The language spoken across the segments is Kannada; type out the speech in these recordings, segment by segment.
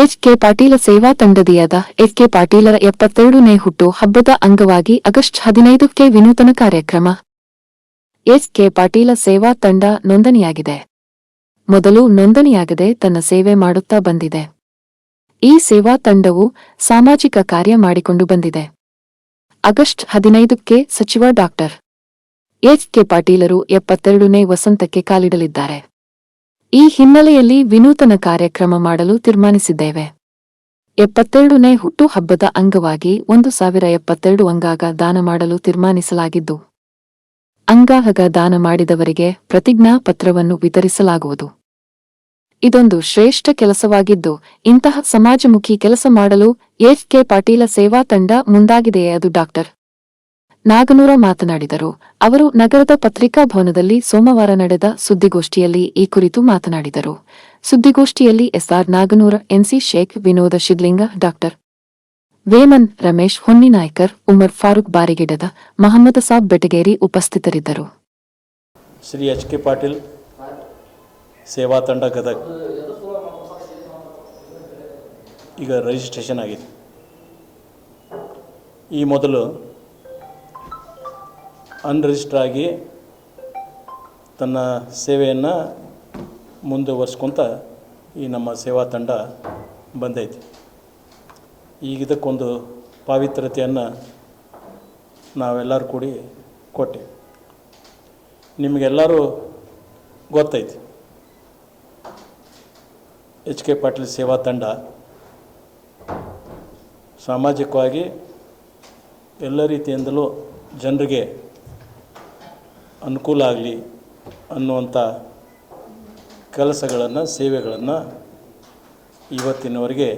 ಎಚ್ ಕೆ ಪಾಟೀಲ ಸೇವಾ ತಂಡದಿಯಾದ ಎಚ್ ಕೆ ಪಾಟೀಲರ ಎಪ್ಪತ್ತೆರಡನೇ ಹುಟ್ಟು ಹಬ್ಬದ ಅಂಗವಾಗಿ ಆಗಸ್ಟ್ ಹದಿನೈದಕ್ಕೆ ವಿನೂತನ ಕಾರ್ಯಕ್ರಮ. ಎಚ್ ಕೆ ಪಾಟೀಲ ಸೇವಾ ತಂಡ ನೋಂದಣಿಯಾಗಿದೆ. ಮೊದಲು ನೋಂದಣಿಯಾಗದೆ ತನ್ನ ಸೇವೆ ಮಾಡುತ್ತಾ ಬಂದಿದೆ. ಈ ಸೇವಾ ತಂಡವು ಸಾಮಾಜಿಕ ಕಾರ್ಯ ಮಾಡಿಕೊಂಡು ಬಂದಿದೆ. ಆಗಸ್ಟ್ ಹದಿನೈದಕ್ಕೆ ಸಚಿವ ಡಾಕ್ಟರ್ ಎಚ್ ಕೆ ಪಾಟೀಲರು ಎಪ್ಪತ್ತೆರಡನೇ ವಸಂತಕ್ಕೆ ಕಾಲಿಡಲಿದ್ದಾರೆ. ಈ ಹಿನ್ನೆಲೆಯಲ್ಲಿ ವಿನೂತನ ಕಾರ್ಯಕ್ರಮ ಮಾಡಲು ತೀರ್ಮಾನಿಸಿದ್ದೇವೆ. ಎಪ್ಪತ್ತೆರಡನೇ ಹುಟ್ಟು ಹಬ್ಬದ ಅಂಗವಾಗಿ ಒಂದು ಸಾವಿರ ಎಪ್ಪತ್ತೆರಡು ಅಂಗಾಗ ದಾನ ಮಾಡಲು ತೀರ್ಮಾನಿಸಲಾಗಿದ್ದು ಅಂಗಾಗ ದಾನ ಮಾಡಿದವರಿಗೆ ಪ್ರತಿಜ್ಞಾ ಪತ್ರವನ್ನು ವಿತರಿಸಲಾಗುವುದು. ಇದೊಂದು ಶ್ರೇಷ್ಠ ಕೆಲಸವಾಗಿದ್ದು, ಇಂತಹ ಸಮಾಜಮುಖಿ ಕೆಲಸ ಮಾಡಲು ಎಚ್ ಕೆ ಪಾಟೀಲ ಸೇವಾ ತಂಡ ಮುಂದಾಗಿದೆಯೇ ಅದು ಡಾಕ್ಟರ್. ನಾಗನೂರ ಮಾತನಾಡಿದರು. ಅವರು ನಗರದ ಪತ್ರಿಕಾ ಭವನದಲ್ಲಿ ಸೋಮವಾರ ನಡೆದ ಸುದ್ದಿಗೋಷ್ಠಿಯಲ್ಲಿ ಈ ಕುರಿತು ಮಾತನಾಡಿದರು. ಸುದ್ದಿಗೋಷ್ಠಿಯಲ್ಲಿ S R Naganur, NC Shaikh, Vinoda Shidlinga doctor Veman Ramesh Honninaykar Umar Farooq Barigidad Mohammed Saab Betageri ಉಪಸ್ಥಿತರಿದ್ದರು. ಶ್ರೀ ಎಚ್ ಕೆ ಪಾಟೀಲ್ ಸೇವಾ ತಂಡ ಗದಗ. ಈಗ ರಿಜಿಸ್ಟ್ರೇಷನ್ ಆಗಿದೆ. ಈ ಮೊದಲು ಅನ್ರಿಜಿಸ್ಟರ್ ಆಗಿ ತನ್ನ ಸೇವೆಯನ್ನು ಮುಂದುವರ್ಸ್ಕೊತ ಈ ನಮ್ಮ ಸೇವಾ ತಂಡ ಬಂದೈತಿ. ಈಗ ಇದಕ್ಕೊಂದು ಪಾವಿತ್ರತೆಯನ್ನು ನಾವೆಲ್ಲರೂ ಕೂಡಿ ಕೊಟ್ಟೆ. ನಿಮಗೆಲ್ಲರೂ ಗೊತ್ತೈತಿ. ಎಚ್ ಕೆ ಪಾಟೀಲ್ ಸೇವಾ ತಂಡ ಸಾಮಾಜಿಕವಾಗಿ ಎಲ್ಲ ರೀತಿಯಿಂದಲೂ ಜನರಿಗೆ ಅನುಕೂಲ ಆಗಲಿ ಅನ್ನುವಂಥ ಕೆಲಸಗಳನ್ನು, ಸೇವೆಗಳನ್ನು ಇವತ್ತಿನವರೆಗೆ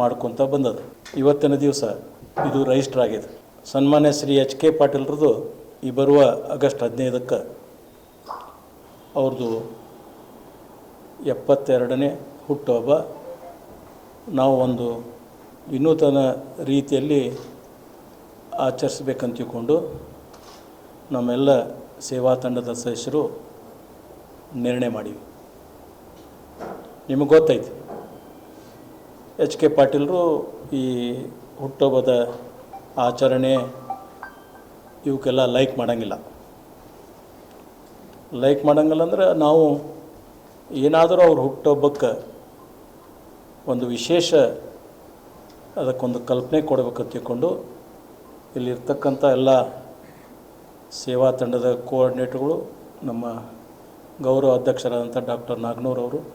ಮಾಡ್ಕೊತ ಬಂದದ ಇವತ್ತಿನ ದಿವಸ ಇದು ರಿಜಿಸ್ಟರ್ ಆಗಿದೆ. ಸನ್ಮಾನ್ಯ ಶ್ರೀ ಎಚ್ ಕೆ ಪಾಟೀಲ್ರದ್ದು ಈ ಬರುವ ಆಗಸ್ಟ್ ಹದಿನೈದಕ್ಕೆ ಅವ್ರದ್ದು ಎಪ್ಪತ್ತೆರಡನೇ ಹುಟ್ಟುಹಬ್ಬ. ನಾವು ಒಂದು ವಿನೂತನ ರೀತಿಯಲ್ಲಿ ಆಚರಿಸ್ಬೇಕಂತ ತಿಳ್ಕೊಂಡು ನಮ್ಮೆಲ್ಲ ಸೇವಾ ತಂಡದ ಸದಸ್ಯರು ನಿರ್ಣಯ ಮಾಡೀವಿ ನಿಮಗೆ ಗೊತ್ತೈತಿ. ಎಚ್ ಕೆ ಪಾಟೀಲರು ಈ ಹುಟ್ಟುಹಬ್ಬದ ಆಚರಣೆ ಇವಕ್ಕೆಲ್ಲ ಲೈಕ್ ಮಾಡೋಂಗಿಲ್ಲ. ಲೈಕ್ ಮಾಡೋಂಗಿಲ್ಲ ಅಂದ್ರೆ ನಾವು ಏನಾದರೂ ಅವ್ರ ಹುಟ್ಟುಹಬ್ಬಕ್ಕೆ ಒಂದು ವಿಶೇಷ ಅದಕ್ಕೊಂದು ಕಲ್ಪನೆ ಕೊಡಬೇಕಂತ ತಿಳ್ಕೊಂಡು ಇಲ್ಲಿರ್ತಕ್ಕಂಥ ಎಲ್ಲ ಸೇವಾ ತಂಡದ ಕೋಆರ್ಡಿನೇಟರ್ಗಳು ನಮ್ಮ ಗೌರವ ಅಧ್ಯಕ್ಷರಾದಂಥ ಡಾಕ್ಟರ್ ನಾಗನೂರವರು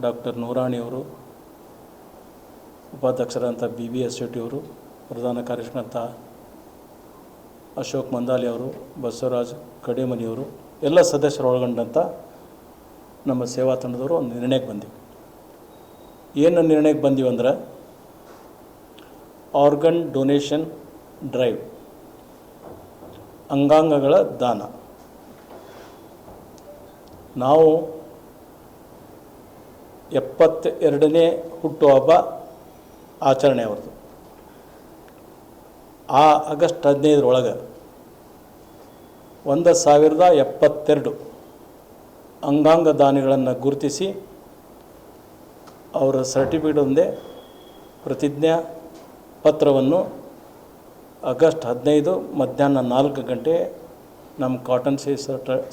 ಡಾಕ್ಟರ್ ನೂರಾಣಿಯವರು ಉಪಾಧ್ಯಕ್ಷರಾದಂಥ ಬಿ ಬಿ ಎಸ್ ಶೆಟ್ಟಿಯವರು ಪ್ರಧಾನ ಅಂತ ಅಶೋಕ್ ಮಂದಾಲಿ ಅವರು, ಬಸವರಾಜ್ ಕಡಿಮನಿಯವರು ಎಲ್ಲ ಸದಸ್ಯರು ಒಳಗೊಂಡಂಥ ನಮ್ಮ ಸೇವಾ ತಂಡದವರು ಒಂದು ನಿರ್ಣಯಕ್ಕೆ ಬಂದಿವಿ. ಏನು ನಿರ್ಣಯಕ್ಕೆ ಬಂದೀವಿ ಅಂದ್ರೆ ಆರ್ಗನ್ ಡೊನೇಷನ್ ಡ್ರೈವ್. ಅಂಗಾಂಗಗಳ ದಾನ. ನಾವು ಎಪ್ಪತ್ತೆರಡನೇ ಹುಟ್ಟುಹಬ್ಬ ಆಚರಣೆ ಅವ್ರದ್ದು ಆ ಆಗಸ್ಟ್ ಹದಿನೈದರೊಳಗೆ ಒಂದು ಸಾವಿರದ ಎಪ್ಪತ್ತೆರಡು ಅಂಗಾಂಗ ದಾನಿಗಳನ್ನು ಗುರುತಿಸಿ ಅವರ ಸರ್ಟಿಫಿಕೇಟ್ ಒಂದೇ ಪ್ರತಿಜ್ಞಾ ಪತ್ರವನ್ನು ಆಗಸ್ಟ್ ಹದಿನೈದು ಮಧ್ಯಾಹ್ನ ನಾಲ್ಕು ಗಂಟೆ ನಮ್ಮ ಕಾಟನ್ ಸಿ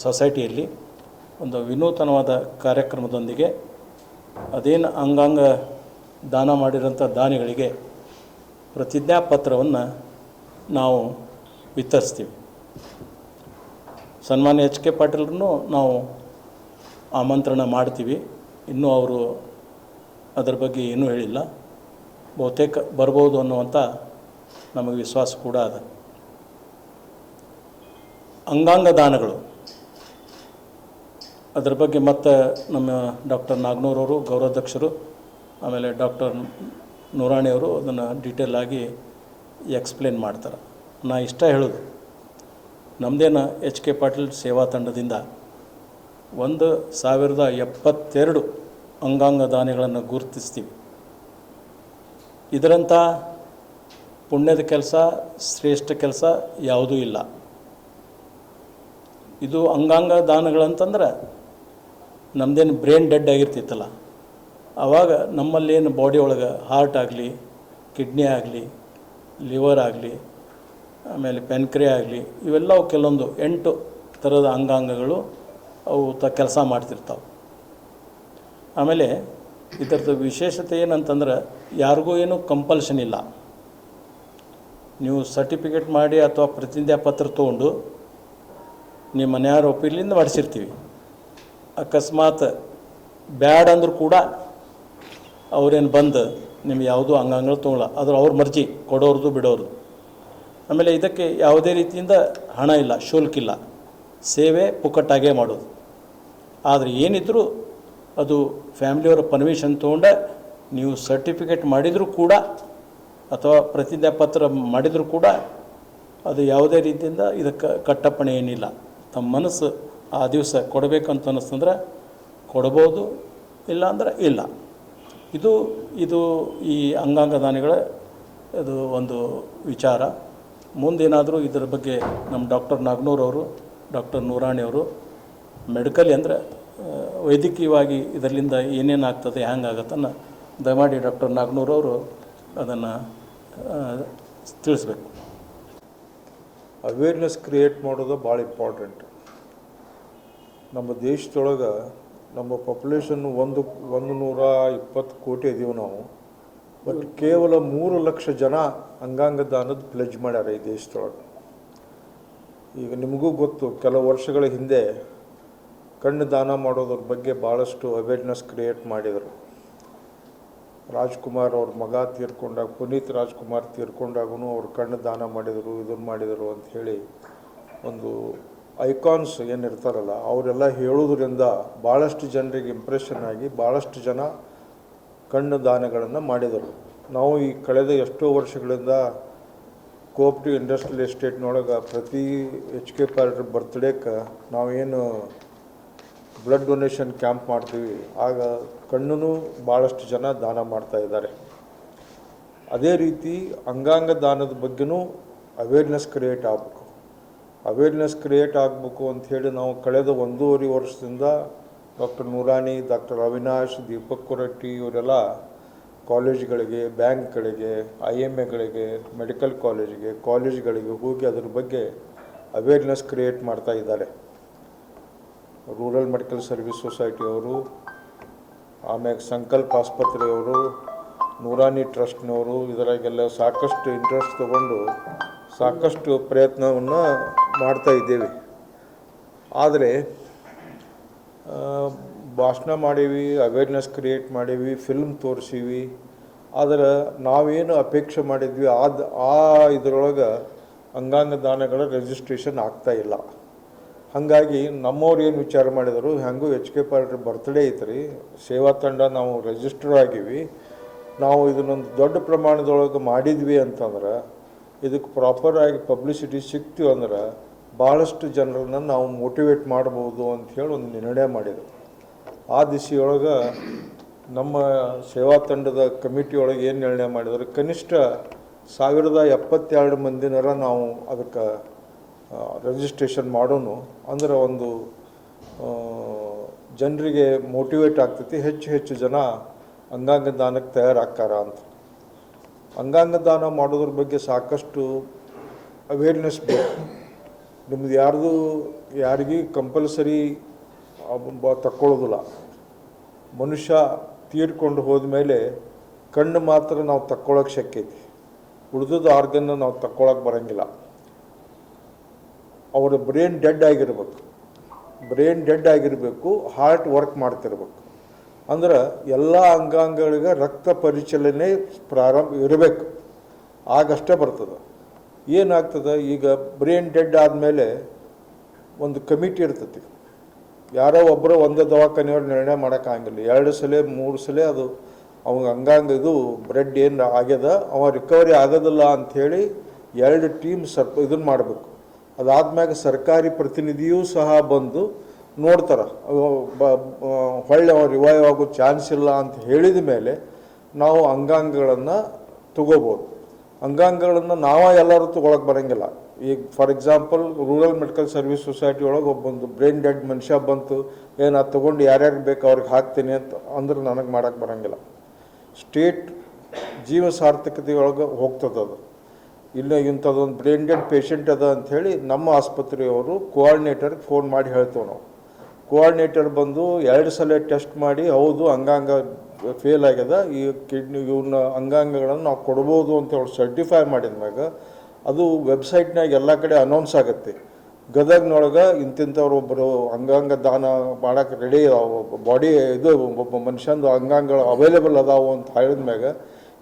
ಸೊಸೈಟಿಯಲ್ಲಿ ಒಂದು ವಿನೂತನವಾದ ಕಾರ್ಯಕ್ರಮದೊಂದಿಗೆ ಅದೇನು ಅಂಗಾಂಗ ದಾನ ಮಾಡಿರೋಂಥ ದಾನಿಗಳಿಗೆ ಪ್ರತಿಜ್ಞಾ ಪತ್ರವನ್ನು ನಾವು ವಿತರಿಸ್ತೀವಿ. ಸನ್ಮಾನ್ಯ ಎಚ್ ಕೆ ಪಾಟೀಲ್ರನ್ನು ನಾವು ಆಮಂತ್ರಣ ಮಾಡ್ತೀವಿ. ಇನ್ನೂ ಅವರು ಅದರ ಬಗ್ಗೆ ಏನೂ ಹೇಳಿಲ್ಲ. ಬಹುತೇಕ ಬರ್ಬೋದು ಅನ್ನುವಂಥ ನಮಗೆ ವಿಶ್ವಾಸ ಕೂಡ ಅದ. ಅಂಗಾಂಗ ದಾನಗಳು. ಅದರ ಬಗ್ಗೆ ಮತ್ತೆ ನಮ್ಮ ಡಾಕ್ಟರ್ ನಾಗನೂರವರು ಗೌರವಾಧ್ಯಕ್ಷರು ಆಮೇಲೆ ಡಾಕ್ಟರ್ ನೂರಾಣಿಯವರು ಅದನ್ನು ಡೀಟೇಲ್ ಆಗಿ ಎಕ್ಸ್ಪ್ಲೇನ್ ಮಾಡ್ತಾರೆ. ನಾ ಇಷ್ಟ ಹೇಳೋದು ನಮ್ಮದೇನ ಎಚ್ ಕೆ ಪಾಟೀಲ್ ಸೇವಾ ತಂಡದಿಂದ ಒಂದು ಸಾವಿರದ ಎಪ್ಪತ್ತೆರಡು ಅಂಗಾಂಗ ದಾನಿಗಳನ್ನು ಗುರುತಿಸ್ತೀವಿ. ಇದರಂಥ ಪುಣ್ಯದ ಕೆಲಸ, ಶ್ರೇಷ್ಠ ಕೆಲಸ ಯಾವುದೂ ಇಲ್ಲ. ಇದು ಅಂಗಾಂಗ ದಾನಗಳಂತಂದ್ರೆ ನಮ್ಮದೇನು ಬ್ರೈನ್ ಡೆಡ್ ಆಗಿರ್ತಿತ್ತಲ್ಲ ಆವಾಗ ನಮ್ಮಲ್ಲೇನು ಬಾಡಿ ಒಳಗೆ ಹಾರ್ಟ್ ಆಗಲಿ, ಕಿಡ್ನಿ ಆಗಲಿ, ಲಿವರ್ ಆಗಲಿ, ಆಮೇಲೆ ಪೆನ್ಕ್ರೆ ಆಗಲಿ, ಇವೆಲ್ಲವು ಕೆಲವೊಂದು ಎಂಟು ಥರದ ಅಂಗಾಂಗಗಳು ಅವು ತ ಕೆಲಸ ಮಾಡ್ತಿರ್ತಾವೆ. ಆಮೇಲೆ ಇದರದ್ದು ವಿಶೇಷತೆ ಏನಂತಂದ್ರೆ ಯಾರಿಗೂ ಏನು ಕಂಪಲ್ಷನ್ ಇಲ್ಲ. ನೀವು ಸರ್ಟಿಫಿಕೇಟ್ ಮಾಡಿ ಅಥವಾ ಪ್ರತಿಜ್ಞಾ ಪತ್ರ ತೊಗೊಂಡು ನಿಮ್ಮ ಮನೆಯವ್ರ ಒಪ್ಪಿಲಿಂದ ಮಾಡಿಸಿರ್ತೀವಿ. ಅಕಸ್ಮಾತ್ ಬ್ಯಾಡ್ ಅಂದರೂ ಕೂಡ ಅವ್ರೇನು ಬಂದು ನಿಮ್ಗೆ ಯಾವುದೂ ಅಂಗಾಂಗಗಳು ತೊಗೊಳ ಅದ್ರ ಅವ್ರ ಮರ್ಜಿ, ಕೊಡೋರ್ದು ಬಿಡೋರ್ದು. ಆಮೇಲೆ ಇದಕ್ಕೆ ಯಾವುದೇ ರೀತಿಯಿಂದ ಹಣ ಇಲ್ಲ ಶುಲ್ಕ ಇಲ್ಲ ಸೇವೆ ಪುಕ್ಕಟ್ಟಾಗೇ ಮಾಡೋದು. ಆದರೆ ಏನಿದ್ರೂ ಅದು ಫ್ಯಾಮಿಲಿಯವರ ಪರ್ಮಿಷನ್ ತೊಗೊಂಡೆ, ನೀವು ಸರ್ಟಿಫಿಕೇಟ್ ಮಾಡಿದರೂ ಕೂಡ ಅಥವಾ ಪ್ರತಿಜ್ಞಾ ಪತ್ರ ಮಾಡಿದರೂ ಕೂಡ ಅದು ಯಾವುದೇ ರೀತಿಯಿಂದ ಇದಕ್ಕೆ ಕಟ್ಟಪ್ಪಣೆ ಏನಿಲ್ಲ. ತಮ್ಮ ಮನಸ್ಸು ಆ ದಿವಸ ಕೊಡಬೇಕಂತ ಅನ್ನಿಸ್ತಂದ್ರೆ ಕೊಡ್ಬೋದು ಇಲ್ಲ ಅಂದ್ರೆ ಇಲ್ಲ. ಇದು ಇದು ಈ ಅಂಗಾಂಗ ದಾನಿಗಳ ಇದು ಒಂದು ವಿಚಾರ. ಮುಂದೇನಾದರೂ ಇದರ ಬಗ್ಗೆ ನಮ್ಮ ಡಾಕ್ಟರ್ ನಾಗ್ನೂರವರು ಡಾಕ್ಟರ್ ನೂರಾಣಿಯವರು ಮೆಡಿಕಲಿ ಅಂದರೆ ವೈದ್ಯಕೀಯವಾಗಿ ಇದರಿಂದ ಏನೇನಾಗ್ತದೆ, ಹ್ಯಾಂಗಾಗತ್ತನ್ನು ದಯಮಾಡಿ ಡಾಕ್ಟರ್ ನಾಗ್ನೂರವರು ಅದನ್ನು ತಿಳಿಸ್ಬೇಕು. ಅವೇರ್ನೆಸ್ ಕ್ರಿಯೇಟ್ ಮಾಡೋದು ಭಾಳ ಇಂಪಾರ್ಟೆಂಟ್ ನಮ್ಮ ದೇಶದೊಳಗೆ ನಮ್ಮ ಪಾಪ್ಯುಲೇಷನ್ ಒಂದು ಒಂದು ನೂರ ಇಪ್ಪತ್ತು ಕೋಟಿ ಇದೀವಿ ನಾವು. ಬಟ್ ಕೇವಲ ಮೂರು ಲಕ್ಷ ಜನ ಅಂಗಾಂಗ ದಾನದ ಪ್ಲೆಜ್ ಮಾಡ್ಯಾರ ಈ ದೇಶದೊಳಗೆ. ಈಗ ನಿಮಗೂ ಗೊತ್ತು, ಕೆಲವು ವರ್ಷಗಳ ಹಿಂದೆ ಕಣ್ಣು ದಾನ ಮಾಡೋದ್ರ ಬಗ್ಗೆ ಭಾಳಷ್ಟು ಅವೇರ್ನೆಸ್ ಕ್ರಿಯೇಟ್ ಮಾಡಿದರು. ರಾಜ್ಕುಮಾರ್ ಅವ್ರ ಮಗ ತೀರ್ಕೊಂಡಾಗ, ಪುನೀತ್ ರಾಜ್ಕುಮಾರ್ ತೀರ್ಕೊಂಡಾಗೂ ಅವ್ರು ಕಣ್ಣು ದಾನ ಮಾಡಿದರು ಇದನ್ನು ಮಾಡಿದರು ಅಂತ ಹೇಳಿ ಒಂದು ಐಕಾನ್ಸ್ ಏನಿರ್ತಾರಲ್ಲ, ಅವರೆಲ್ಲ ಹೇಳೋದ್ರಿಂದ ಭಾಳಷ್ಟು ಜನರಿಗೆ ಇಂಪ್ರೆಷನ್ ಆಗಿ ಭಾಳಷ್ಟು ಜನ ಕಣ್ಣು ದಾನಗಳನ್ನು ಮಾಡಿದರು. ನಾವು ಈ ಕಳೆದ ಎಷ್ಟೋ ವರ್ಷಗಳಿಂದ ಕೋಪ್ಟಿವ್ ಇಂಡಸ್ಟ್ರಿಯಲ್ ಎಸ್ಟೇಟ್ನೊಳಗೆ ಪ್ರತಿ ಎಚ್ ಕೆ ಪಾರ್ಟ್ರ್ ಬರ್ತ್ಡೇಕ್ಕೆ ನಾವೇನು ಬ್ಲಡ್ ಡೊನೇಷನ್ ಕ್ಯಾಂಪ್ ಮಾಡ್ತೀವಿ. ಆಗ ಕಣ್ಣು ಭಾಳಷ್ಟು ಜನ ದಾನ ಮಾಡ್ತಾ ಇದ್ದಾರೆ. ಅದೇ ರೀತಿ ಅಂಗಾಂಗ ದಾನದ ಬಗ್ಗೆನೂ ಅವೇರ್ನೆಸ್ ಕ್ರಿಯೇಟ್ ಆಗಬೇಕು. ಅವೇರ್ನೆಸ್ ಕ್ರಿಯೇಟ್ ಆಗಬೇಕು ಅಂಥೇಳಿ ನಾವು ಕಳೆದ ಒಂದೂವರೆ ವರ್ಷದಿಂದ ಡಾಕ್ಟರ್ ನೂರಾನಿ ಡಾಕ್ಟರ್ ಅವಿನಾಶ್, ದೀಪಕ್ ಕೊರಟ್ಟಿ ಇವರೆಲ್ಲ ಕಾಲೇಜ್ಗಳಿಗೆ, ಬ್ಯಾಂಕ್ಗಳಿಗೆ, ಐ ಎಂ ಎಗಳಿಗೆ, ಮೆಡಿಕಲ್ ಕಾಲೇಜಿಗೆ, ಕಾಲೇಜ್ಗಳಿಗೆ ಹೋಗಿ ಅದ್ರ ಬಗ್ಗೆ ಅವೇರ್ನೆಸ್ ಕ್ರಿಯೇಟ್ ಮಾಡ್ತಾ ಇದ್ದಾರೆ. ರೂರಲ್ ಮೆಡಿಕಲ್ ಸರ್ವಿಸ್ ಸೊಸೈಟಿಯವರು ಆಮ್ಯಾಗ ಸಂಕಲ್ಪ ಆಸ್ಪತ್ರೆಯವರು ನೂರಾನಿ ಟ್ರಸ್ಟ್ನವರು, ಇದರಾಗೆಲ್ಲ ಸಾಕಷ್ಟು ಇಂಟ್ರೆಸ್ಟ್ ತಗೊಂಡು ಸಾಕಷ್ಟು ಪ್ರಯತ್ನವನ್ನು ಮಾಡ್ತಾ ಇದ್ದೇವೆ. ಆದರೆ ಭಾಷಣ ಮಾಡೀವಿ ಅವೇರ್ನೆಸ್ ಕ್ರಿಯೇಟ್ ಮಾಡೀವಿ ಫಿಲ್ಮ್ ತೋರಿಸೀವಿ. ಆದರೆ ನಾವೇನು ಅಪೇಕ್ಷೆ ಮಾಡಿದ್ವಿ, ಆದ, ಆ ಇದರೊಳಗೆ ಅಂಗಾಂಗ ದಾನಗಳ ರಿಜಿಸ್ಟ್ರೇಷನ್ ಇಲ್ಲ. ಹಾಗಾಗಿ ನಮ್ಮವ್ರು ಏನು ವಿಚಾರ ಮಾಡಿದರು, ಹೆಂಗೂ ಎಚ್ ಕೆ ಪಾರ್ಟ್ರ್ ಬರ್ತ್ಡೇ ಐತ್ರಿ, ಸೇವಾ ತಂಡ ನಾವು ರಿಜಿಸ್ಟರ್ ಆಗೀವಿ, ನಾವು ಇದನ್ನೊಂದು ದೊಡ್ಡ ಪ್ರಮಾಣದೊಳಗೆ ಮಾಡಿದ್ವಿ ಅಂತಂದ್ರೆ ಇದಕ್ಕೆ ಪ್ರಾಪರಾಗಿ ಪಬ್ಲಿಸಿಟಿ ಸಿಕ್ತೀವಿ ಅಂದ್ರೆ, ಭಾಳಷ್ಟು ಜನರನ್ನ ನಾವು ಮೋಟಿವೇಟ್ ಮಾಡ್ಬೋದು ಹೇಳಿ ಒಂದು ನಿರ್ಣಯ ಮಾಡಿದರು. ಆ ದಿಸೆಯೊಳಗೆ ನಮ್ಮ ಸೇವಾ ತಂಡದ ಕಮಿಟಿಯೊಳಗೆ ಏನು ನಿರ್ಣಯ ಮಾಡಿದ್ರು, ಕನಿಷ್ಠ ಸಾವಿರದ ಎಪ್ಪತ್ತೆರಡು ಮಂದಿನರ ನಾವು ಅದಕ್ಕೆ ರಿಜಿಸ್ಟ್ರೇಷನ್ ಮಾಡೋನು ಅಂದ್ರೆ ಒಂದು ಜನರಿಗೆ ಮೋಟಿವೇಟ್ ಆಗ್ತೈತಿ, ಹೆಚ್ಚು ಹೆಚ್ಚು ಜನ ಅಂಗಾಂಗ ದಾನಕ್ಕೆ ತಯಾರಾಗ್ತಾರ ಅಂತ. ಅಂಗಾಂಗ ದಾನ ಮಾಡೋದ್ರ ಬಗ್ಗೆ ಸಾಕಷ್ಟು ಅವೇರ್ನೆಸ್ ಬೇಕು. ನಿಮ್ದು ಯಾರ್ದು, ಯಾರಿಗೂ ಕಂಪಲ್ಸರಿ ತಕ್ಕೊಳ್ಳೋದಿಲ್ಲ. ಮನುಷ್ಯ ತೀರ್ಕೊಂಡು ಹೋದ್ಮೇಲೆ ಕಣ್ಣು ಮಾತ್ರ ನಾವು ತಕ್ಕೊಳ್ಳೋಕೆ ಶಕ್ಯೈತಿ ಉಳಿದದ ಆರ್ಗನ್ನ ನಾವು ತಕ್ಕೊಳಕ್ಕೆ ಬರಂಗಿಲ್ಲ. ಅವರ ಬ್ರೈನ್ ಡೆಡ್ ಆಗಿರ್ಬೇಕು. ಬ್ರೈನ್ ಡೆಡ್ ಆಗಿರಬೇಕು, ಹಾರ್ಟ್ ವರ್ಕ್ ಮಾಡ್ತಿರ್ಬೇಕು. ಅಂದ್ರೆ ಎಲ್ಲ ಅಂಗಾಂಗಗಳಿಗೆ ರಕ್ತ ಪರಿಚಲನೆ ಪ್ರಾರಂಭ ಇರಬೇಕು. ಆಗಷ್ಟೇ ಬರ್ತದೆ. ಏನಾಗ್ತದೆ? ಈಗ ಬ್ರೈನ್ ಡೆಡ್ ಆದಮೇಲೆ ಒಂದು ಕಮಿಟಿ ಇರ್ತೈತಿ ಯಾರೋ ಒಬ್ಬರು ಒಂದೇ ದವಾಖಾನೆಯವ್ರು ನಿರ್ಣಯ ಮಾಡೋಕ್ಕಾಗಿಲ್ಲ. ಎರಡು ಸಲ, ಮೂರು ಸಲ ಅದು ಅವಾಗ ಅಂಗಾಂಗ ಇದು ಬ್ರೆಡ್ ಏನು ಆಗ್ಯದ? ಅವ ರಿಕವರಿ ಆಗೋದಿಲ್ಲ ಅಂಥೇಳಿ ಎರಡು ಟೀಮ್ ಸರ್ಪ ಇದನ್ನು ಮಾಡಬೇಕು. ಅದಾದ್ಮ್ಯಾಗ ಸರ್ಕಾರಿ ಪ್ರತಿನಿಧಿಯೂ ಸಹ ಬಂದು ನೋಡ್ತಾರೆ ಹೊಳ್ಳೆ ರಿವೈವ್ ಆಗೋ ಚಾನ್ಸ್ ಇಲ್ಲ ಅಂತ ಹೇಳಿದ ಮೇಲೆ ನಾವು ಅಂಗಾಂಗಗಳನ್ನು ತಗೋಬೋದು. ಅಂಗಾಂಗಗಳನ್ನು ನಾವೇ ಎಲ್ಲರೂ ತೊಗೊಳಕ್ಕೆ ಬರೋಂಗಿಲ್ಲ. ಈಗ for example rural medical service society ಒಳಗೆ ಒಬ್ಬೊಂದು ಬ್ರೈನ್ ಡೆಡ್ ಮನುಷ್ಯ ಬಂತು, ಏನು ಅದು ತೊಗೊಂಡು ಯಾರ್ಯಾರಿಗೆ ಬೇಕು ಅವ್ರಿಗೆ ಹಾಕ್ತೀನಿ ಅಂತ ಅಂದ್ರೆ ನನಗೆ ಮಾಡೋಕ್ಕೆ ಬರೋಂಗಿಲ್ಲ. ಸ್ಟೇಟ್ ಜೀವ ಸಾರ್ಥಕತೆಯೊಳಗೆ ಹೋಗ್ತದದು ಇಲ್ಲ ಇಂಥದ್ದೊಂದು ಬ್ರೈನ್ ಡೆಡ್ ಪೇಷಂಟ್ ಅದ ಅಂಥೇಳಿ ನಮ್ಮ ಆಸ್ಪತ್ರೆಯವರು ಕೋಆರ್ಡಿನೇಟರ್ಗೆ ಫೋನ್ ಮಾಡಿ ಹೇಳ್ತೇವೆ ನಾವು. ಕೋಆರ್ಡಿನೇಟರ್ ಬಂದು ಎರಡು ಸಲ ಟೆಸ್ಟ್ ಮಾಡಿ ಹೌದು ಅಂಗಾಂಗ ಫೇಲ್ ಆಗ್ಯದ, ಈ ಕಿಡ್ನಿ ಇವನ್ನ ಅಂಗಾಂಗಗಳನ್ನು ನಾವು ಕೊಡ್ಬೋದು ಅಂತ ಹೇಳಿ ಸರ್ಟಿಫೈ ಮಾಡಿದ ಮ್ಯಾಗ ಅದು ವೆಬ್ಸೈಟ್ನಾಗ ಎಲ್ಲ ಕಡೆ ಅನೌನ್ಸ್ ಆಗುತ್ತೆ. ಗದಗ್ನೊಳಗೆ ಇಂತಿಂಥವ್ರು ಒಬ್ಬರು ಅಂಗಾಂಗ ದಾನ ಮಾಡೋಕೆ ರೆಡಿ ಬಾಡಿ ಇದು ಒಬ್ಬ ಮನುಷ್ಯಂದು ಅಂಗಾಂಗಗಳು ಅವೈಲೇಬಲ್ ಅದಾವು ಅಂತ ಹೇಳಿದ್ಮ್ಯಾಗ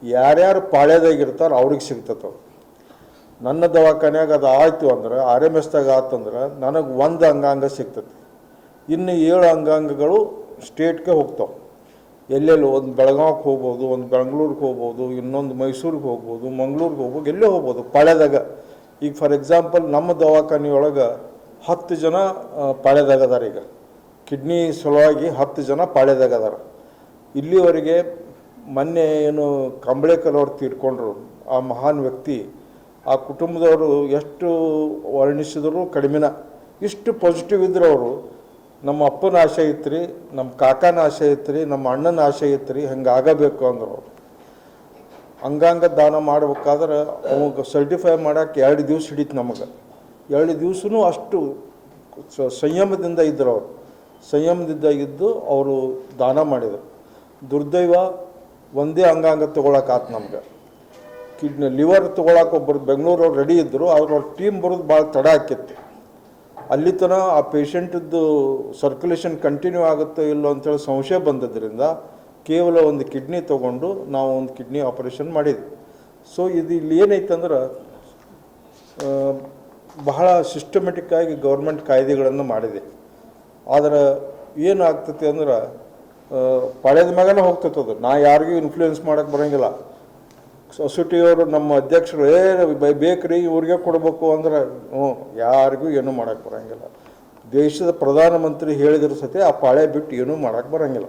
ಯಾರ್ಯಾರು ಪಾಳ್ಯದಾಗಿರ್ತಾರೋ ಅವ್ರಿಗೆ ಸಿಗ್ತದೆ ನನ್ನ ದವಾಖಾನೆಯಾಗ ಅದು ಆಯಿತು ಅಂದ್ರೆ, ಆರ್ ಎಂ ಎಸ್ದಾಗ ಆತಂದ್ರೆ ನನಗೆ ಒಂದು ಅಂಗಾಂಗ ಸಿಗ್ತದೆ ಇನ್ನು ಏಳು ಅಂಗಾಂಗಗಳು ಸ್ಟೇಟ್ಗೆ ಹೋಗ್ತಾವೆ. ಎಲ್ಲೆಲ್ಲಿ ಒಂದು ಬೆಳಗಾವಿಗೆ ಹೋಗ್ಬೋದು, ಒಂದು ಬೆಂಗಳೂರಿಗೆ ಹೋಗ್ಬೋದು, ಇನ್ನೊಂದು ಮೈಸೂರಿಗೆ ಹೋಗ್ಬೋದು, ಮಂಗ್ಳೂರಿಗೆ ಹೋಗ್ಬೋದು, ಎಲ್ಲೇ ಹೋಗ್ಬೋದು, ಪಾಳ್ಯದಾಗ. ಈಗ ಫಾರ್ ಎಕ್ಸಾಂಪಲ್ ನಮ್ಮ ದವಾಖಾನೆಯೊಳಗೆ ಹತ್ತು ಜನ ಪಳೆದಾಗದಾರ ಪಾಳ್ಯದಾಗ ಈಗ. ಕಿಡ್ನಿ ಸಲುವಾಗಿ ಹತ್ತು ಜನ ಪಾಳ್ಯದಾಗ ಇಲ್ಲಿವರೆಗೆ ಮೊನ್ನೆ ಏನು ಕಂಬಳೇಕರ್ ಅವ್ರು ತೀರ್ಕೊಂಡ್ರು, ಆ ಮಹಾನ್ ವ್ಯಕ್ತಿ ಆ ಕುಟುಂಬದವರು ಎಷ್ಟು ವರ್ಣಿಸಿದ್ರು ಕಡಿಮೆನ, ಇಷ್ಟು ಪಾಸಿಟಿವ್ ಇದ್ರು ಅವರು, ನಮ್ಮ ಅಪ್ಪನ ಆಸೆ ಐತ್ರಿ ನಮ್ಮ ಕಾಕನ ಆಸೆ ಐತ್ರಿ ನಮ್ಮ ಅಣ್ಣನ ಆಸೆ ಐತ್ರಿ ಹಂಗೆ ಆಗಬೇಕು ಅಂದ್ರು ಅವರು. ಅಂಗಾಂಗ ದಾನ ಮಾಡ್ಬೇಕಾದ್ರೆ ಅವಾಗ ಸರ್ಟಿಫೈ ಮಾಡೋಕ್ಕೆ ಎರಡು ದಿವಸ ಹಿಡಿತು ನಮಗೆ. ಎರಡು ದಿವಸನೂ ಅಷ್ಟು ಸಂಯಮದಿಂದ ಇದ್ದರು ಅವರು. ಸಂಯಮದಿಂದ ಇದ್ದು ಅವರು ದಾನ ಮಾಡಿದರು. ದುರ್ದೈವ ಒಂದೇ ಅಂಗಾಂಗ ತೊಗೊಳಕಾತು ನಮ್ಗೆ. ಕಿಡ್ನಿ ಲಿವರ್ ತೊಗೊಳಕ್ಕೆ ಒಬ್ಬರು ಬೆಂಗಳೂರವ್ರು ರೆಡಿ ಇದ್ದರು ಅವ್ರ ಟೀಮ್ ಬರೋದು ಭಾಳ ತಡ ಆಕಿತ್ತು ಅಲ್ಲಿ ತನಕ ಆ ಪೇಷಂಟದ್ದು ಸರ್ಕ್ಯುಲೇಷನ್ ಕಂಟಿನ್ಯೂ ಆಗುತ್ತೋ ಇಲ್ಲೋ ಅಂತೇಳಿ ಸಂಶಯ ಬಂದದ್ರಿಂದ ಕೇವಲ ಒಂದು ಕಿಡ್ನಿ ತೊಗೊಂಡು ನಾವು ಒಂದು ಕಿಡ್ನಿ ಆಪರೇಷನ್ ಮಾಡಿದ್ವಿ. ಸೊ ಇದು ಇಲ್ಲಿ ಏನೈತಂದ್ರೆ ಬಹಳ ಸಿಸ್ಟಮೆಟಿಕ್ಕಾಗಿ ಗೌರ್ಮೆಂಟ್ ಕಾಯ್ದೆಗಳನ್ನು ಮಾಡಿದೆ. ಆದರೆ ಏನು ಆಗ್ತೈತಿ ಅಂದ್ರೆ ಪಳೆದ ಮ್ಯಾಗನೇ ಹೋಗ್ತೈತೆ ಅದು. ನಾ ಯಾರಿಗೂ ಇನ್ಫ್ಲೂಯೆನ್ಸ್ ಮಾಡೋಕ್ಕೆ ಬರೋಂಗಿಲ್ಲ. ಸೊಸೈಟಿಯವರು ನಮ್ಮ ಅಧ್ಯಕ್ಷರು, ಏ ಬೇಕ್ರಿ, ಇವ್ರಿಗೆ ಕೊಡಬೇಕು ಅಂದ್ರೆ, ಹ್ಞೂ, ಯಾರಿಗೂ ಏನೂ ಮಾಡೋಕ್ಕೆ ಬರೋಂಗಿಲ್ಲ. ದೇಶದ ಪ್ರಧಾನಮಂತ್ರಿ ಹೇಳಿದ್ರ ಸತಿ ಆ ಪಾಳೆ ಬಿಟ್ಟು ಏನೂ ಮಾಡೋಕ್ಕೆ ಬರೋಂಗಿಲ್ಲ.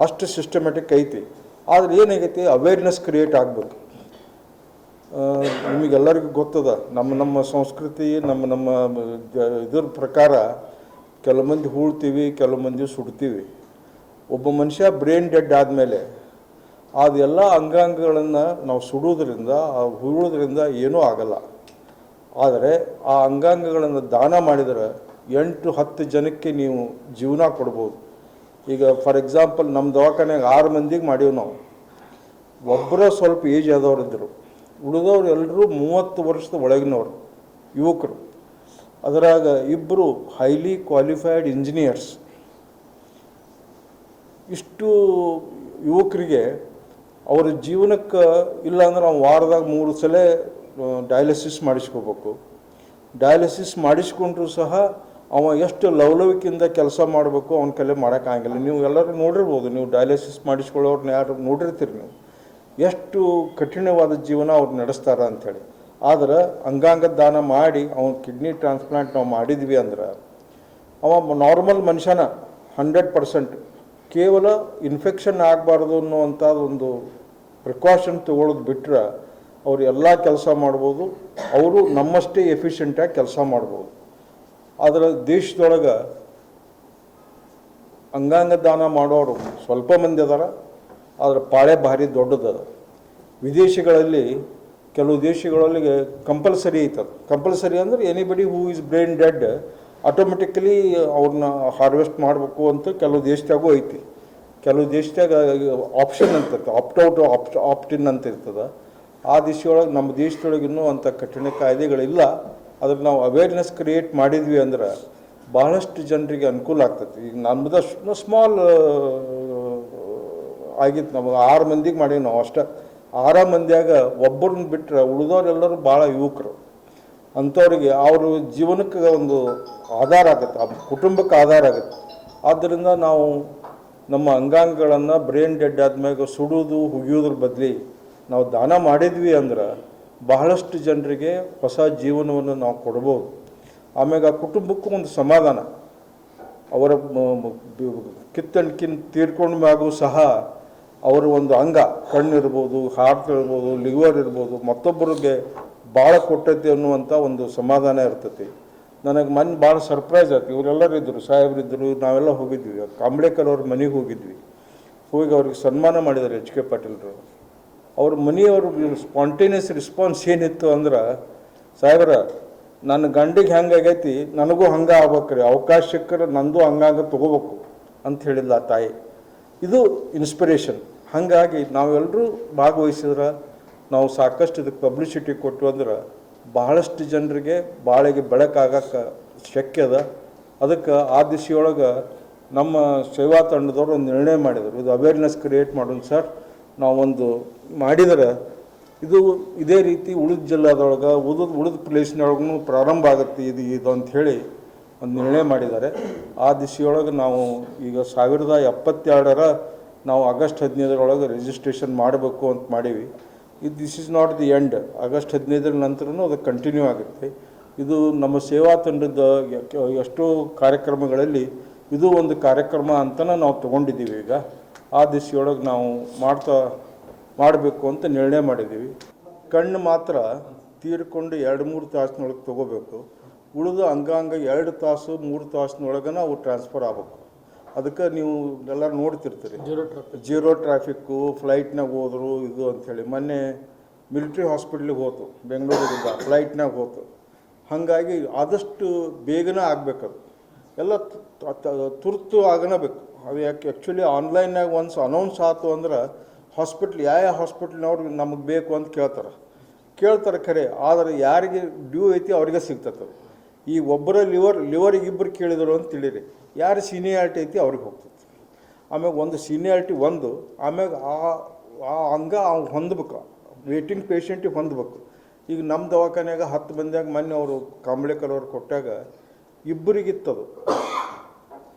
ಅಷ್ಟು ಸಿಸ್ಟಮೆಟಿಕ್ ಐತಿ. ಆದ್ರೆ ಏನಾಗೈತಿ? ಅವೇರ್ನೆಸ್ ಕ್ರಿಯೇಟ್ ಆಗಬೇಕು. ನಿಮಗೆಲ್ಲರಿಗೂ ಗೊತ್ತದ, ನಮ್ಮ ನಮ್ಮ ಸಂಸ್ಕೃತಿ, ನಮ್ಮ ನಮ್ಮ, ಇದ್ರ ಪ್ರಕಾರ ಕೆಲವು ಮಂದಿ ಹೂಳ್ತೀವಿ, ಕೆಲವು ಮಂದಿ ಸುಡ್ತೀವಿ. ಒಬ್ಬ ಮನುಷ್ಯ ಬ್ರೈನ್ ಡೆಡ್ ಆದಮೇಲೆ ಅದೆಲ್ಲ ಅಂಗಾಂಗಗಳನ್ನು ನಾವು ಸುಡೋದ್ರಿಂದ ಆ ಹುರುಳೋದ್ರಿಂದ ಏನೂ ಆಗಲ್ಲ. ಆದರೆ ಆ ಅಂಗಾಂಗಗಳನ್ನು ದಾನ ಮಾಡಿದರೆ ಎಂಟು ಹತ್ತು ಜನಕ್ಕೆ ನೀವು ಜೀವನ ಕೊಡ್ಬೋದು. ಈಗ ಫಾರ್ ಎಕ್ಸಾಂಪಲ್ ನಮ್ಮ ದವಾಖಾನೆಗೆ ಆರು ಮಂದಿಗೆ ಮಾಡೀವಿ ನಾವು. ಒಬ್ಬರು ಸ್ವಲ್ಪ ಏಜ್ ಆದವ್ರು ಇದ್ದರು. ಉಳಿದವ್ರು ಎಲ್ಲರೂ ಮೂವತ್ತು ವರ್ಷದ ಒಳಗಿನವರು, ಯುವಕರು. ಅದರಾಗ ಇಬ್ಬರು ಹೈಲಿ ಕ್ವಾಲಿಫೈಡ್ ಇಂಜಿನಿಯರ್ಸ್ ಇಷ್ಟು ಯುವಕರಿಗೆ ಅವ್ರ ಜೀವನಕ್ಕೆ ಇಲ್ಲಾಂದ್ರೆ ನಾವು ವಾರದಾಗ ಮೂರು ಸಲ ಡಯಾಲಿಸಿಸ್ ಮಾಡಿಸ್ಕೋಬೇಕು. ಡಯಾಲಿಸಿಸ್ ಮಾಡಿಸ್ಕೊಂಡ್ರು ಸಹ ಅವ ಎಷ್ಟು ಲವಲವಿಕೆಯಿಂದ ಕೆಲಸ ಮಾಡಬೇಕು ಅವನ ಕಲೆ ಮಾಡೋಕ್ಕಾಗಿಲ್ಲ ನೀವು ಎಲ್ಲರೂ ನೋಡಿರ್ಬೋದು, ನೀವು ಡಯಾಲಿಸಿಸ್ ಮಾಡಿಸ್ಕೊಳ್ಳೋರ್ನ ಯಾರು ನೋಡಿರ್ತೀರಿ ನೀವು. ಎಷ್ಟು ಕಠಿಣವಾದ ಜೀವನ ಅವ್ರು ನಡೆಸ್ತಾರೆ ಅಂಥೇಳಿ. ಆದ್ರೆ ಅಂಗಾಂಗ ದಾನ ಮಾಡಿ, ಅವನ ಕಿಡ್ನಿ ಟ್ರಾನ್ಸ್ಪ್ಲಾಂಟ್ ನಾವು ಮಾಡಿದ್ವಿ ಅಂದ್ರೆ, ಅವ ನಾರ್ಮಲ್ ಮನುಷ್ಯನ ಹಂಡ್ರೆಡ್ ಪರ್ಸೆಂಟ್ ಕೇವಲ ಇನ್ಫೆಕ್ಷನ್ ಆಗಬಾರ್ದು ಅನ್ನುವಂಥ ಒಂದು ಪ್ರಿಕಾಷನ್ ತಗೊಳ್ಳೋದು ಬಿಟ್ಟರೆ ಅವರು ಎಲ್ಲ ಕೆಲಸ ಮಾಡ್ಬೋದು, ಅವರು ನಮ್ಮಷ್ಟೇ ಎಫಿಷಿಯೆಂಟಾಗಿ ಕೆಲಸ ಮಾಡ್ಬೋದು. ಆದರೆ ದೇಶದೊಳಗೆ ಅಂಗಾಂಗ ದಾನ ಮಾಡೋರು ಸ್ವಲ್ಪ ಮಂದಿ ಅದಾರ, ಆದರೆ ಪಾಳೆ ಭಾರಿ ದೊಡ್ಡದದ ವಿದೇಶಗಳಲ್ಲಿ ಕೆಲವು ದೇಶಗಳಲ್ಲಿ ಕಂಪಲ್ಸರಿ ಐತದ. ಕಂಪಲ್ಸರಿ ಅಂದ್ರೆ anybody who is brain dead automatically ಅವ್ರನ್ನ ಹಾರ್ವೆಸ್ಟ್ ಮಾಡಬೇಕು ಅಂತ ಕೆಲವು ದೇಶದಾಗೂ ಐತಿ. ಕೆಲವು ದೇಶದಾಗ ಆಪ್ಷನ್ ಅಂತ ಆಪ್ಟ್ ಔಟ್ ಆಪ್ಟ್ ಆಪ್ಟಿನ್ ಅಂತ ಇರ್ತದೆ. ಆ ದೇಶದೊಳಗೆ, ನಮ್ಮ ದೇಶದೊಳಗೆ ಇನ್ನೂ ಅಂಥ ಕಠಿಣ ಕಾಯ್ದೆಗಳಿಲ್ಲ. ಅದ್ರ ನಾವು ಅವೇರ್ನೆಸ್ ಕ್ರಿಯೇಟ್ ಮಾಡಿದ್ವಿ ಅಂದ್ರೆ ಬಹಳಷ್ಟು ಜನರಿಗೆ ಅನುಕೂಲ ಆಗ್ತೈತಿ. ಈಗ ನಮ್ಮದು ಸ್ಮಾಲ್ ಆಗಿತ್ತು. ನಮಗೆ ಆರು ಮಂದಿಗೆ ಮಾಡೀವಿ ನಾವು ಅಷ್ಟೇ. ಆರ ಮಂದಿಯಾಗ ಒಬ್ಬರನ್ನ ಬಿಟ್ಟರೆ ಉಳಿದವರೆಲ್ಲರೂ ಭಾಳ ಯುವಕರು. ಅಂಥವ್ರಿಗೆ ಅವರು ಜೀವನಕ್ಕೆ ಒಂದು ಆಧಾರ ಆಗುತ್ತೆ, ಆ ಕುಟುಂಬಕ್ಕೆ ಆಧಾರ ಆಗುತ್ತೆ. ಆದ್ದರಿಂದ ನಾವು ನಮ್ಮ ಅಂಗಾಂಗಗಳನ್ನು ಬ್ರೈನ್ ಡೆಡ್ ಆದ್ಮ್ಯಾಗ ಸುಡೋದು, ಹುಗಿಯೋದ್ರ ಬದಲಿ ನಾವು ದಾನ ಮಾಡಿದ್ವಿ ಅಂದ್ರೆ ಬಹಳಷ್ಟು ಜನರಿಗೆ ಹೊಸ ಜೀವನವನ್ನು ನಾವು ಕೊಡ್ಬೋದು. ಆಮೇಲೆ ಆ ಕುಟುಂಬಕ್ಕೂ ಒಂದು ಸಮಾಧಾನ. ಅವರ ಕಿತ್ತಣ್ಣ ಮ- ಬಿ- ಕಿತ್ತಂಡ್ ಕಿನ್ ತೀರ್ಕೊಂಡ ಮ್ಯಾಗೂ ಸಹ ಅವರ ಒಂದು ಅಂಗ, ಕಣ್ಣಿರ್ಬೋದು, ಹಾರ್ಟ್ ಇರ್ಬೋದು, ಲಿವರ್ ಇರ್ಬೋದು, ಮತ್ತೊಬ್ಬರಿಗೆ ಭಾಳ ಕೊಟ್ಟೈತಿ ಅನ್ನುವಂಥ ಒಂದು ಸಮಾಧಾನ ಇರ್ತೈತಿ. ನನಗೆ ಮನೆ ಭಾಳ ಸರ್ಪ್ರೈಸ್ ಆಯ್ತು. ಇವರೆಲ್ಲರೂ ಇದ್ದರು ಸಾಹೇಬರಿದ್ದರು ನಾವೆಲ್ಲ ಹೋಗಿದ್ವಿ. ಕಾಂಬ್ಳೇಕರ್ ಅವ್ರ ಮನೆಗೆ ಹೋಗಿದ್ವಿ. ಹೋಗಿ ಅವ್ರಿಗೆ ಸನ್ಮಾನ ಮಾಡಿದ್ದಾರೆ ಎಚ್ ಕೆ ಪಾಟೀಲ್ರು. ಅವ್ರ ಮನೆಯವರು ಸ್ಪಾಂಟೇನಿಯಸ್ ರೆಸ್ಪಾನ್ಸ್ ಏನಿತ್ತು ಅಂದ್ರೆ, ಸಾಹೇಬ್ರ, ನನ್ನ ಗಂಡಿಗೆ ಹೆಂಗಾಗೈತಿ ನನಗೂ ಹಂಗೆ ಆಗ್ಬೇಕ್ರಿ ಅವಕಾಶ ಸಿಕ್ಕರೆ ನಂದು ಹಂಗಾಗಿ ತಗೋಬೇಕು ಅಂತ ಹೇಳಿಲ್ಲ ತಾಯಿ. ಇದು ಇನ್ಸ್ಪಿರೇಷನ್ ಹಾಗಾಗಿ ನಾವೆಲ್ಲರೂ ಭಾಗವಹಿಸಿದ್ರೆ, ನಾವು ಸಾಕಷ್ಟು ಇದಕ್ಕೆ ಪಬ್ಲಿಸಿಟಿ ಕೊಟ್ಟು ಅಂದ್ರೆ ಬಹಳಷ್ಟು ಜನರಿಗೆ ಬಾಳೆಗೆ ಬೆಳಕಾಗಕ್ಕೆ ಶಕ್ಯ ಅದ. ಅದಕ್ಕೆ ಆ ದಿಸೆಯೊಳಗೆ ನಮ್ಮ ಸೇವಾ ತಂಡದವರು ಒಂದು ನಿರ್ಣಯ ಮಾಡಿದರು. ಇದು ಅವೇರ್ನೆಸ್ ಕ್ರಿಯೇಟ್ ಮಾಡೋಣ ಸರ್. ನಾವೊಂದು ಮಾಡಿದರೆ ಇದು ಇದೇ ರೀತಿ ಉಳಿದ ಜಿಲ್ಲಾದೊಳಗೆ, ಉಳಿದ ಉಳಿದ ಪ್ಲೇಸ್ನೊಳಗೂ ಪ್ರಾರಂಭ ಆಗುತ್ತೆ ಇದು ಇದು ಅಂತ ಹೇಳಿ ಒಂದು ನಿರ್ಣಯ ಮಾಡಿದ್ದಾರೆ. ಆ ದಿಸೆಯೊಳಗೆ ನಾವು ಈಗ ಸಾವಿರದ ಎಪ್ಪತ್ತೆರಡರ ನಾವು ಆಗಸ್ಟ್ ಹದಿನೈದರೊಳಗೆ ರಿಜಿಸ್ಟ್ರೇಷನ್ ಮಾಡಬೇಕು ಅಂತ ಮಾಡೀವಿ. ಇದು this is not the end August ಹದಿನೈದರ ನಂತರನೂ ಅದು ಕಂಟಿನ್ಯೂ ಆಗುತ್ತೆ. ಇದು ನಮ್ಮ ಸೇವಾ ತಂಡದ ಎಷ್ಟೋ ಕಾರ್ಯಕ್ರಮಗಳಲ್ಲಿ ಇದು ಒಂದು ಕಾರ್ಯಕ್ರಮ ಅಂತಲೇ ನಾವು ತೊಗೊಂಡಿದ್ದೀವಿ ಈಗ. ಆ ದಿಸೆಯೊಳಗೆ ನಾವು ಮಾಡ್ತಾ, ಮಾಡಬೇಕು ಅಂತ ನಿರ್ಣಯ ಮಾಡಿದ್ದೀವಿ. ಕಣ್ಣು ಮಾತ್ರ ತೀರ್ಕೊಂಡು ಎರಡು ಮೂರು ತಾಸಿನೊಳಗೆ ತೊಗೋಬೇಕು. ಉಳಿದ ಅಂಗಾಂಗ ಎರಡು ತಾಸು ಮೂರು ತಾಸಿನೊಳಗೆ ನಾವು ಟ್ರಾನ್ಸ್ಫರ್ ಆಗ್ಬೇಕು. ಅದಕ್ಕೆ ನೀವು ಎಲ್ಲ ನೋಡ್ತಿರ್ತೀರಿ. ಜೀರೋ ಟ್ರಾಫಿಕ್ಕು ಫ್ಲೈಟ್ನಾಗ ಹೋದ್ರು ಇದು ಅಂಥೇಳಿ. ಮೊನ್ನೆ ಮಿಲಿಟ್ರಿ ಹಾಸ್ಪಿಟ್ಲಿಗೆ ಹೋತು ಬೆಂಗಳೂರಿಂದ ಫ್ಲೈಟ್ನಾಗ ಹೋತು. ಹಾಗಾಗಿ ಆದಷ್ಟು ಬೇಗನೆ ಆಗಬೇಕದು. ಎಲ್ಲ ತುರ್ತು ಆಗನಬೇಕು ಅದು ಯಾಕೆ ಆ್ಯಕ್ಚುಲಿ ಆನ್ಲೈನ್ನಾಗ ಒನ್ಸ್ ಅನೌನ್ಸ್ ಆಯ್ತು ಅಂದ್ರೆ ಹಾಸ್ಪಿಟ್ಲ್ ಯಾವ ಯಾವ ಹಾಸ್ಪಿಟ್ಲ್ನವ್ರು ನಮಗೆ ಬೇಕು ಅಂತ ಕೇಳ್ತಾರೆ. ಕೇಳ್ತಾರೆ ಖರೆ ಆದರೆ ಯಾರಿಗೆ ಡ್ಯೂ ಐತಿ ಅವ್ರಿಗೆ ಸಿಗ್ತದೆ ಈ ಒಬ್ಬರ ಲಿವರ್, ಲಿವರಿಗೆ ಇಬ್ಬರು ಕೇಳಿದರು ಅಂತ ತಿಳಿರಿ. ಯಾರು ಸೀನಿಯಾರಿಟಿ ಐತಿ ಅವ್ರಿಗೆ ಹೋಗ್ತೈತಿ ಆಮ್ಯಾಗ ಒಂದು ಸೀನಿಯಾರಿಟಿ ಒಂದು, ಆಮ್ಯಾಗ ಆ ಆ ಅಂಗ ಅವ್ನು ಹೊಂದ್ಬೇಕು. ವೇಟಿಂಗ್ ಪೇಷಂಟಿಗೆ ಹೊಂದ್ಬೇಕು. ಈಗ ನಮ್ಮ ದವಾಖಾನೆಯಾಗ ಹತ್ತು ಮಂದಿಯಾಗ ಮೊನ್ನೆ ಅವರು ಕಾಂಬ್ಳೇಕರ್ ಅವ್ರು ಕೊಟ್ಟಾಗ ಇಬ್ಬರಿಗಿತ್ತದು.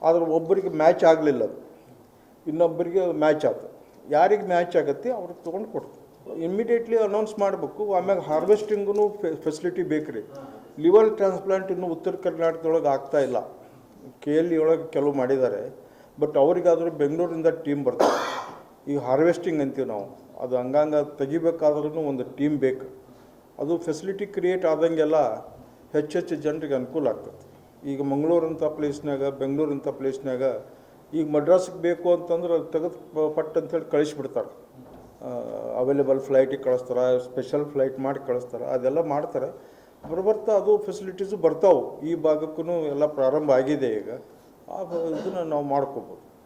ಆದ್ರೆ ಒಬ್ಬರಿಗೆ ಮ್ಯಾಚ್ ಆಗಲಿಲ್ಲ ಅದು. ಇನ್ನೊಬ್ಬರಿಗೆ ಮ್ಯಾಚ್ ಆಯ್ತು ಯಾರಿಗೆ ಮ್ಯಾಚ್ ಆಗುತ್ತೆ ಅವ್ರಿಗೆ ತೊಗೊಂಡು ಕೊಡ್ತಾರೆ ಇಮ್ಮಿಡಿಯೇಟ್ಲಿ ಅನೌನ್ಸ್ ಮಾಡಬೇಕು. ಆಮ್ಯಾಗ ಹಾರ್ವೆಸ್ಟಿಂಗೂ ಫೆಸಿಲಿಟಿ ಬೇಕು ರೀ ಲಿವರ್ ಟ್ರಾನ್ಸ್ಪ್ಲಾಂಟ್ ಇನ್ನು ಉತ್ತರ ಕರ್ನಾಟಕದೊಳಗೆ ಆಗ್ತಾ ಇಲ್ಲ. ಕೆ ಎಲ್ ಒಳಗೆ ಕೆಲವು ಮಾಡಿದ್ದಾರೆ. ಬಟ್ ಅವರಿಗಾದರೂ ಬೆಂಗಳೂರಿಂದ ಟೀಮ್ ಬರ್ತದೆ ಈಗ ಹಾರ್ವೆಸ್ಟಿಂಗ್ ಅಂತೀವಿ ನಾವು. ಅದು ಅಂಗಾಂಗ ತೆಗಿಬೇಕಾದ್ರೂ ಒಂದು ಟೀಮ್ ಬೇಕು. ಅದು ಫೆಸಿಲಿಟಿ ಕ್ರಿಯೇಟ್ ಆದಂಗೆಲ್ಲ ಹೆಚ್ಚೆಚ್ಚು ಜನರಿಗೆ ಅನುಕೂಲ ಆಗ್ತದೆ. ಈಗ ಮಂಗಳೂರಂಥ ಪ್ಲೇಸ್ನಾಗ ಬೆಂಗಳೂರಂಥ ಪ್ಲೇಸ್ನಾಗ ಈಗ ಮಡ್ರಾಸಿಗೆ ಬೇಕು ಅಂತಂದ್ರೆ ತೆಗೆದು ಪಟ್ಟು ಪಟ್ ಅಂತೇಳಿ ಕಳಿಸ್ಬಿಡ್ತಾರೆ. ಅವೈಲೇಬಲ್ ಫ್ಲೈಟಿಗೆ ಕಳಿಸ್ತಾರೆ ಸ್ಪೆಷಲ್ ಫ್ಲೈಟ್ ಮಾಡಿ ಕಳಿಸ್ತಾರೆ, ಅದೆಲ್ಲ ಮಾಡ್ತಾರೆ. ಬರ್ಬರ್ತಾ ಅದು ಫೆಸಿಲಿಟೀಸು ಬರ್ತಾವೆ. ಈ ಭಾಗಕ್ಕೂ ಎಲ್ಲ ಪ್ರಾರಂಭ ಆಗಿದೆ ಈಗ. ಆ ಇದನ್ನು ನಾವು ಮಾಡ್ಕೋಬೋದು.